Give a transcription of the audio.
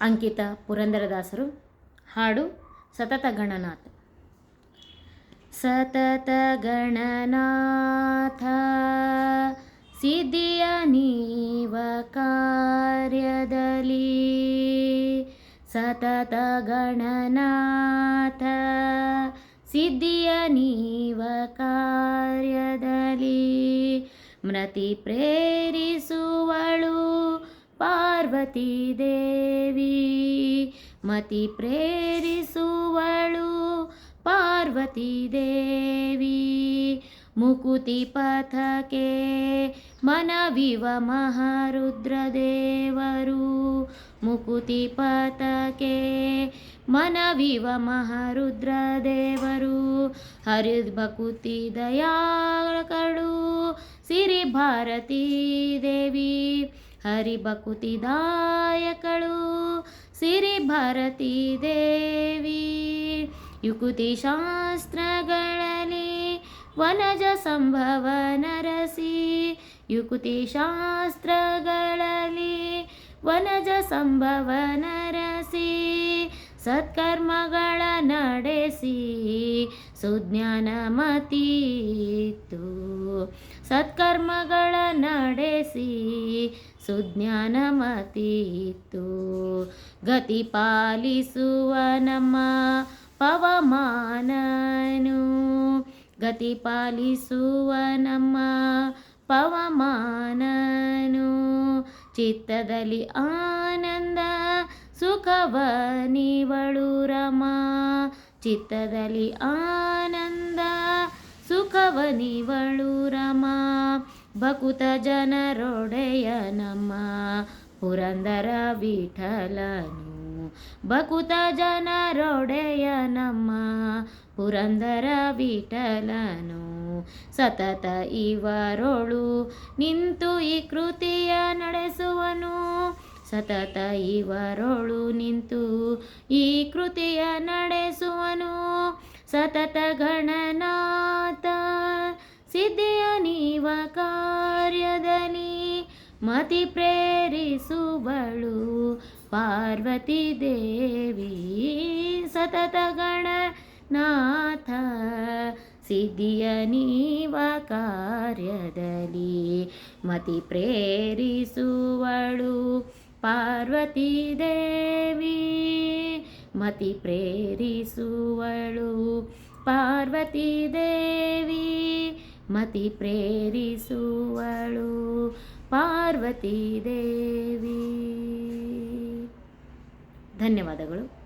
ಅಂಕಿತ ಪುರಂದರದಾಸರು, ಹಾಡು ಸತತ ಗಣನಾಥ ಸತತ ಗಣನಾಥ ಸಿದ್ಧಿಯ ನೀವ ಕಾರ್ಯದಲ್ಲಿ. ಸತತ ಗಣನಾಥ ಸಿದ್ಧಿಯ ನೀವ ಕಾರ್ಯದಲ್ಲಿ. ಮೃತಿ ಪ್ರೇರಿಸುವಳು ಪಾರ್ವತಿ ದೇವಿ, ಮತಿ ಪ್ರೇರಿಸುವಳು ಪಾರ್ವತಿ ದೇವಿ. ಮುಕುತಿ ಪಥಕ್ಕೆ ಮನವಿವ ಮಹಾರುದ್ರದೇವರು. ಮುಕುತಿ ಪಥಕ್ಕೆ ಮನವಿವ ಮಹಾರುದ್ರದೇವರು. ಹರಿಭಕುತಿ ದಯಾಳಕಳು, ಸಿರಿ ಭಾರತೀ ದೇವಿ. ಹರಿಭಕುತಿ ದಾಯಕಳು ಸಿರಿ ಭಾರತೀ ದೇವಿ. ಯುಕುತಿ ಶಾಸ್ತ್ರಗಳಲ್ಲಿ ವನಜ ಸಂಭವ ನರಸಿ. ಯುಕುತಿ ಶಾಸ್ತ್ರಗಳಲ್ಲಿ ವನಜ ಸಂಭವ ನರಸಿ. ಸತ್ಕರ್ಮಗಳ ನಡೆಸಿ ಸುಜ್ಞಾನ ಮತೀತು. ಸತ್ಕರ್ಮಗಳ ನಡೆಸಿ ಸುಜ್ಞಾನ ಮತೀತು ಗತಿ ಪಾಲಿಸುವ ನಮ್ಮ ಪವಮಾನನು. ಗತಿ ಪಾಲಿಸುವ ನಮ್ಮ ಪವಮಾನನು. ಚಿತ್ತದಲ್ಲಿ ಆನಂದ ಸುಖವ ನೀವಳು ರಮ. ಚಿತ್ತದಲ್ಲಿ ಆನಂದ ಸುಖವ ನೀವಳು ರಮ. ಭಕುತ ಜನರೊಡೆಯ ನಮ್ಮ ಪುರಂದರ ವಿಠಲನು. ಭಕುತ ಜನರೊಡೆಯ ನಮ್ಮ ಪುರಂದರ ವಿಠಲನು. ಸತತ ಇವರೊಳು ನಿಂತು ಈ ಕೃತಿಯ ನಡೆಸುವನು. ಸತತ ಇವರೊಳು ನಿಂತು ಈ ಕೃತಿಯ ನಡೆಸುವನು. ಸತತ ಗಣನಾಥ ಸಿದ್ಧಿಯ ನೀವ ಕಾರ್ಯದಲ್ಲಿ ಮತಿ ಪ್ರೇರಿಸುವಳು. ಪಾರ್ವತಿ ದೇವಿ ಸತತ ಗಣನಾಥ. ಸಿದ್ಧಿಯ ನೀವ ಕಾರ್ಯದಲ್ಲಿ ಮತಿ ಪ್ರೇರಿಸುವಳು. ಪಾರ್ವತಿ ದೇವಿ ಮತಿ ಪ್ರೇರಿಸುವಳು. ಪಾರ್ವತಿ ದೇವಿ ಮತಿ ಪ್ರೇರಿಸುವಳು ಪಾರ್ವತಿ ದೇವಿ. ಧನ್ಯವಾದಗಳು.